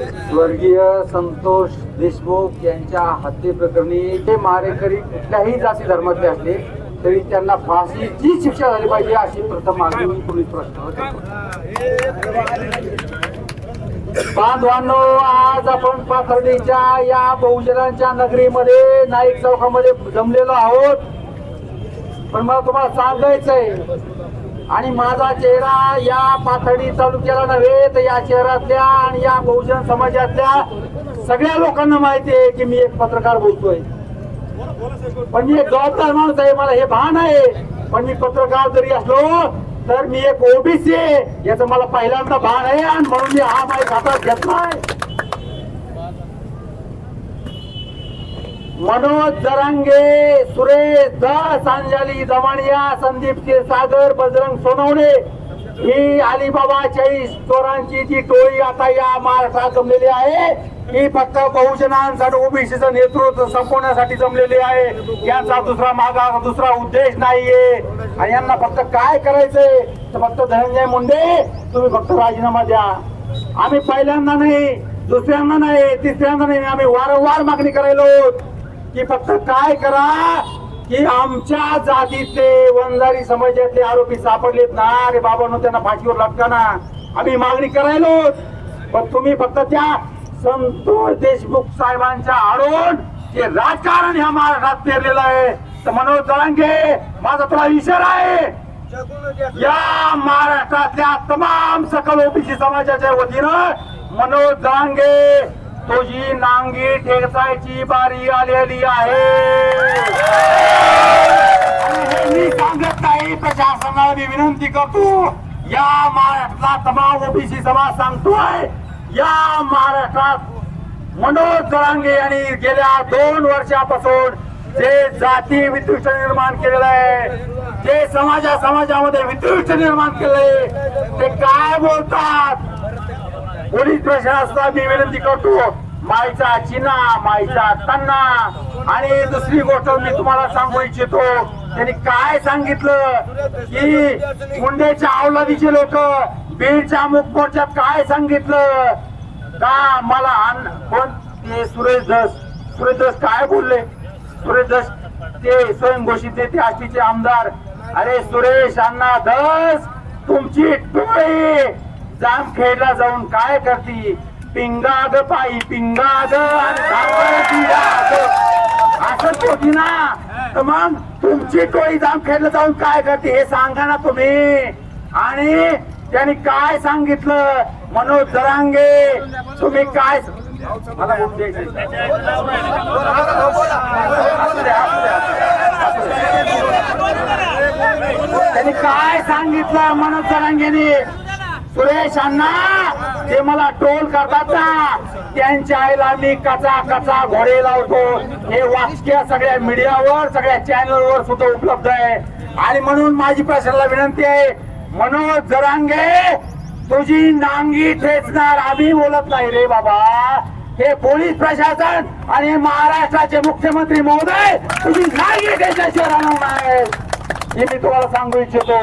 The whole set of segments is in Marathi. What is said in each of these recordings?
स्वर्गीय संतोष देशमुख यांच्या हत्येप्रकरणी ते मारेकरी कुठल्याही जाती धर्मातले असले तरी त्यांना फाशीची शिक्षा झाली पाहिजे अशी प्रथम मागणी पोलीस बांधवांनो आज आपण पाथर्डीच्या या बहुजनांच्या नगरीमध्ये नाईक चौकामध्ये जमलेलो आहोत. पण मला तुम्हाला सांगायचंय आणि माझा चेहरा या पाथडी तालुक्याला नव्हे तर या शहरातल्या आणि या बहुजन समाजातल्या सगळ्या लोकांना माहिती आहे की मी एक पत्रकार बोलतोय. पण मी एक जबाबदार माणूस आहे मला हे भान आहे. पण मी पत्रकार जरी असलो तर मी एक ओबीसी आहे. याचं मला पहिल्यांदा भान आहे आणि म्हणून मी हा माईक हातात घेतलाय. मनोज दरांगे सुरेश दास अंजली दमाणिया संदीप क्षीरसागर बजरंग सोनवणे ही अलिबाबा चाळीस चोरांची जी टोळी आता या महाराष्ट्रात जमलेली आहे ही फक्त बहुजनांसाठी ओबीसीचं नेतृत्व संपवण्यासाठी जमलेली आहे. यांचा दुसरा मागा दुसरा उद्देश नाहीये. आणि यांना फक्त काय करायचंय तर फक्त धनंजय मुंडे तुम्ही फक्त राजीनामा द्या. आम्ही पहिल्यांदा नाही दुसऱ्यांदा नाही तिसऱ्यांदा नाही आम्ही वारंवार मागणी करायलो की फक्त काय करा की आमच्या जातीतले वंजारी समाजातले आरोपी सापडलेत ना. रे बाबांनो त्यांना फाशीवर लटका ना. आम्ही मागणी करायलो पण तुम्ही फक्त त्या संतोष देशमुख साहेबांच्या आडून जे राजकारण ह्या महाराष्ट्रात पेरलेलं आहे तर मनोज जरांगे माझा तुला इशारा आहे. या महाराष्ट्रातल्या तमाम सकल ओबीसी समाजाच्या वतीनं मनोज जरांगे नांगी ठेचायची बारी आलेली आहे. मी सांगत नाही प्रशासनाला मी विनंती करतो या महाराष्ट्रातला तमाम ओबीसी समाज सांगतोय या महाराष्ट्रात मनोज जरांगे यांनी गेल्या दोन वर्षापासून जे जाती विद्वेष निर्माण केलेलं आहे जे समाजा समाजामध्ये विद्वेष निर्माण केलंय ते काय बोलतात? पोलीस प्रशासनाला मी विनंती करतो मायचा चिना मायचा तन्ना. आणि दुसरी गोष्ट मी तुम्हाला सांगू इच्छितो त्यांनी काय सांगितलं? की मुंडेच्या अवलादीचे लोक बीडच्या मुख मोर्चात काय सांगितलं? का मला अन्न कोण? ते सुरेश धस. सुरेश धस काय बोलले? सुरेश धस ते स्वयंघोषित ते आष्टीचे आमदार. अरे सुरेश अण्णा धस तुमची टोळी जामखेडला जाऊन काय करती? पिंगाग पायी पिंगाग असं होती ना. तर मग तुमची टोळी खेळलं जाऊन काय करते हे सांगा ना तुम्ही. आणि त्यांनी काय सांगितलं? मनोज दरांगे तुम्ही काय मला त्यांनी काय सांगितलं मनोज दरांगेने सुरेश अण्णा ते मला ट्रोल करतात ना. त्यांच्या आईला मी कचा कचा घोडे लावतो. हे वाक्य सगळ्या मीडियावर सगळ्या चॅनलवर सुद्धा उपलब्ध आहे. आणि म्हणून माझी प्रशासनाला विनंती आहे मनोज जरांगे तुझी नांगी ठेचणार. आम्ही बोलत नाही रे बाबा. हे पोलीस प्रशासन आणि महाराष्ट्राचे मुख्यमंत्री महोदय तुझी नांगी ठेचण्याशिवाय राहणार नाही. हे मी तुम्हाला सांगू इच्छितो.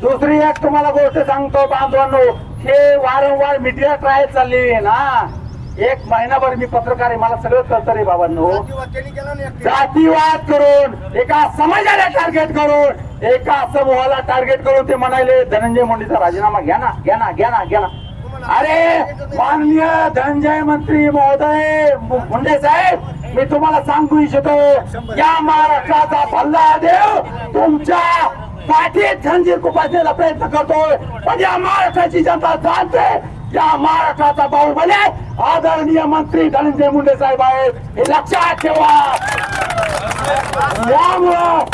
दुसरी एक तुम्हाला गोष्ट सांगतो बांधवांनो. हे वारंवार मीडिया ट्रायल चाललेली आहे ना. एक महिनाभर मी पत्रकार आहे मला सगळं कळतं रे बाबांनो. जातीवाद करून एका समाजाला टार्गेट करून एका समूहाला टार्गेट करून ते म्हणाले धनंजय मुंडेचा राजीनामा घ्या ना घ्या ना घ्या ना घ्या ना. अरे माननीय धनंजय मंत्री महोदय मुंडे साहेब मी तुम्हाला सांगू इच्छितो या महाराष्ट्राचा भल्ला देव तुमच्या पाठीत झंजीर कुपासण्याचा प्रयत्न करतोय. पण या महाराष्ट्राची जनता जाणते या महाराष्ट्राचा बाहुबली आदरणीय मंत्री धनंजय मुंडे साहेब आहेत. हे लक्षात ठेवा. त्यामुळं